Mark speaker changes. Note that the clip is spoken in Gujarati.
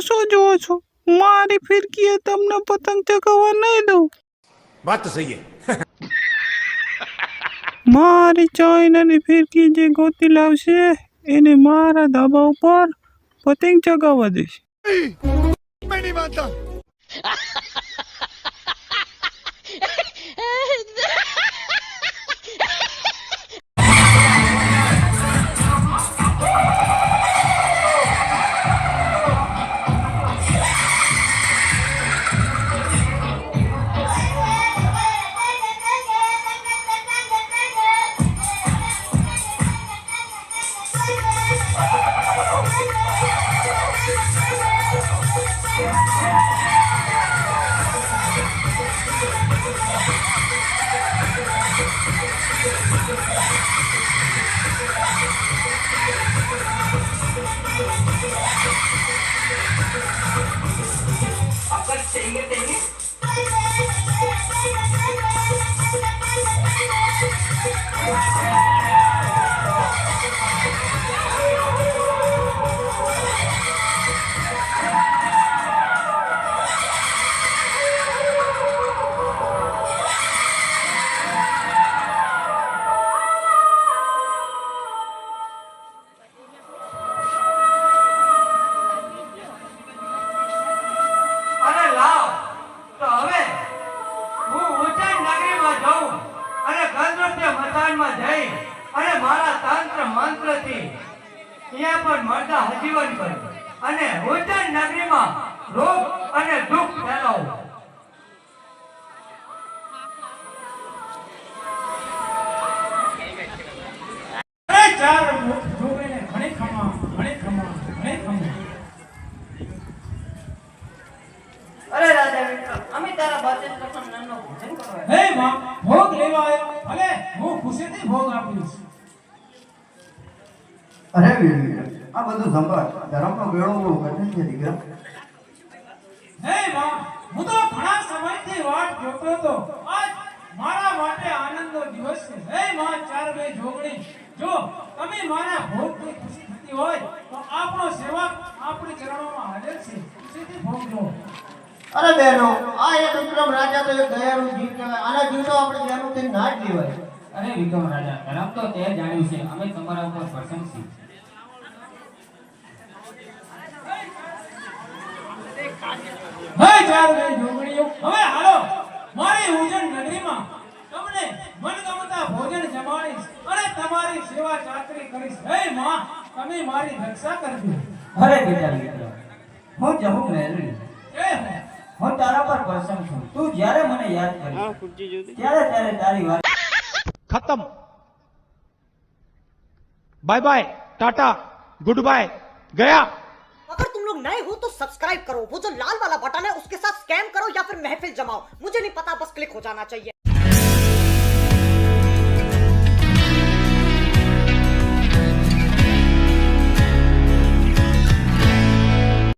Speaker 1: શું જુઓ છો? મારી ફિરકીએ તમને પતંગ ચગાવવા નહીં દઉં.
Speaker 2: વાત સહી
Speaker 1: મારી ચાઇનાની ફિરકી જે ગોતી લાવશે એને મારા ધાબા ઉપર પતંગ ચગાવવા દઈશ
Speaker 3: નહીં માનતા. Thank you. અને ગંધર્વ મસાજમાં જઈ અને મારા તંત્ર મંત્રથી ત્યાં પણ મળતા હજીવન કર્યું. અને ઉજ્જૈન નગરીમાં રોગ અને દુઃખ ફેલાવું.
Speaker 4: માં ભોગ લેવા આવ્યો અને હું ખુશીથી ભોગ આપીશ
Speaker 5: અરે વીર આ બધું સંભાળ. ધર્મનો વેળો કઠિન છે દીકરા.
Speaker 4: હે માં હું તો ઘણા સમયથી વાટ જોતો હતો. આજ મારા માટે આનંદનો દિવસ છે. હે માં ચાર બે જોગણી. જો તમે મારા ભોગની ખુશી થતી હોય તો આપણો સેવક આપણી ચરણોમાં હાજર છે. ખુશીથી ભોગ લો.
Speaker 5: અરે બહેનો આ એક વિક્રમ રાજા તો એક દયાળુ જીવ કહેવાય. આના જીવનો આપણે તે ના જ લેવાય.
Speaker 6: અરે વિક્રમ રાજા ધર્મ તો તે જાણ્યું છે અમે તમારા ઉપર પ્રસન્ન છીએ.
Speaker 4: હે ચાર જોગણીઓ હવે હાલો. મારી ઉજ્જૈન નગરીમાં તમને મનગમતા ભોજન જમાડીશ અને તમારી સેવા ચાકરી કરીશ. હે માં તમે મારી રક્ષા કરજો.
Speaker 6: અરે બેટા વિક્રમ હું જહુ મેલડી
Speaker 4: હો
Speaker 6: હું તારા પર પ્રસન્ન છું તું જ્યારે મને યાદ કરીશ ત્યારે ત્યારે તારી વાત
Speaker 7: खत्म bye bye tata goodbye गया
Speaker 8: अगर तुम लोग नए हो तो सब्सक्राइब करो वो जो लाल वाला बटन है उसके साथ स्कैम करो या फिर महफिल जमाओ मुझे नहीं पता बस क्लिक हो जाना चाहिए